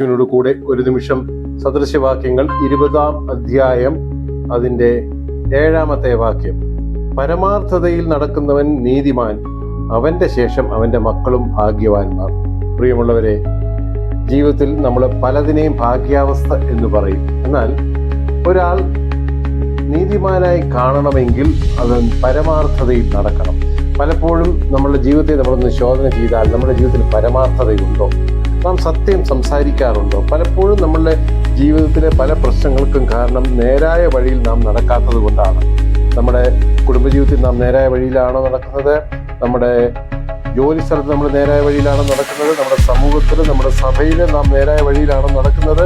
യേശുവിനോട് കൂടെ ഒരു നിമിഷം സദൃശവാക്യങ്ങൾ ഇരുപതാം അധ്യായം അതിന്റെ ഏഴാമത്തെ വാക്യം. പരമാർത്ഥതയിൽ നടക്കുന്നവൻ നീതിമാൻ അവന്റെ ശേഷം അവന്റെ മക്കളും ഭാഗ്യവാന്മാർ. പ്രിയമുള്ളവരെ ജീവിതത്തിൽ നമ്മൾ പലതിനെയും ഭാഗ്യാവസ്ഥ എന്ന് പറയും. എന്നാൽ ഒരാൾ നീതിമാനായി കാണണമെങ്കിൽ അവൻ പരമാർത്ഥതയിൽ നടക്കണം. പലപ്പോഴും നമ്മുടെ ജീവിതത്തെ നമ്മളൊന്ന് ശോധന ചെയ്താൽ നമ്മുടെ ജീവിതത്തിൽ പരമാർത്ഥതയുണ്ടോ? നാം സത്യം സംസാരിക്കാറുണ്ടോ? പലപ്പോഴും നമ്മളുടെ ജീവിതത്തിലെ പല പ്രശ്നങ്ങൾക്കും കാരണം നേരായ വഴിയിൽ നാം നടക്കാത്തത് കൊണ്ടാണ്. നമ്മുടെ കുടുംബജീവിതത്തിൽ നാം നേരായ വഴിയിലാണോ നടക്കുന്നത്? നമ്മുടെ ജോലി സ്ഥലത്ത് നമ്മൾ നേരായ വഴിയിലാണോ നടക്കുന്നത്? നമ്മുടെ സമൂഹത്തിൽ നമ്മുടെ സഭയിൽ നാം നേരായ വഴിയിലാണോ നടക്കുന്നത്?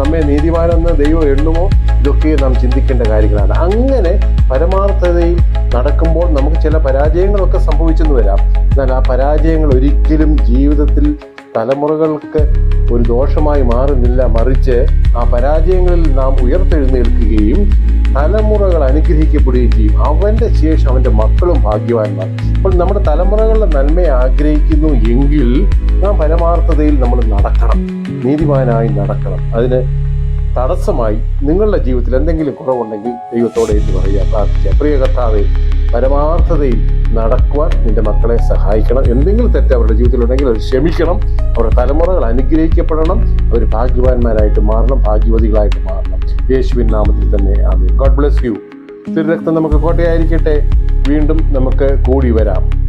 നമ്മെ നീതിമാനെന്ന് ദൈവം എണ്ണുമോ? ഇതൊക്കെ നാം ചിന്തിക്കേണ്ട കാര്യങ്ങളാണ്. അങ്ങനെ പരമാർത്ഥതയിൽ നടക്കുമ്പോൾ നമുക്ക് ചില പരാജയങ്ങളൊക്കെ സംഭവിച്ചെന്ന് വരാം. എന്നാൽ ആ പരാജയങ്ങൾ ഒരിക്കലും ജീവിതത്തിൽ തലമുറകൾക്ക് ഒരു ദോഷമായി മാറുന്നില്ല മറിച്ച് ആ പരാജയങ്ങളിൽ നാം ഉയർത്തെഴുന്നേൽക്കുകയും തലമുറകൾ അനുഗ്രഹിക്കപ്പെടുകയും ചെയ്യും. അവന്റെ ശേഷം അവന്റെ മക്കളും ഭാഗ്യവാന്മാർ അപ്പോൾ നമ്മുടെ തലമുറകളുടെ നന്മയെ ആഗ്രഹിക്കുന്നു എങ്കിൽ നാം പരമാർത്ഥതയിൽ നമ്മൾ നടക്കണം. നീതിമാനായി നടക്കണം. അതിന് തടസ്സമായി നിങ്ങളുടെ ജീവിതത്തിൽ എന്തെങ്കിലും കുറവുണ്ടെങ്കിൽ ദൈവത്തോടെ എന്ന് പറയുക പ്രാർത്ഥിക്കുക. പ്രിയ കർത്താവെ പരമാർത്ഥതയിൽ നടക്കുവാൻ നിന്റെ മക്കളെ സഹായിക്കണം. എന്തെങ്കിലും തെറ്റ് അവരുടെ ജീവിതത്തിലുണ്ടെങ്കിൽ അവർ ക്ഷമിക്കണം. അവരുടെ തലമുറകൾ അനുഗ്രഹിക്കപ്പെടണം. അവർ ഭാഗ്യവാന്മാരായിട്ട് മാറണം ഭാഗ്യവതികളായിട്ട് മാറണം. യേശുവിൻ നാമത്തിൽ തന്നെ ആമീൻ. ഗോഡ് ബ്ലെസ് യു തിരുരക്തം നമുക്ക് കോട്ടയായിരിക്കട്ടെ. വീണ്ടും നമുക്ക് കൂടി വരാം.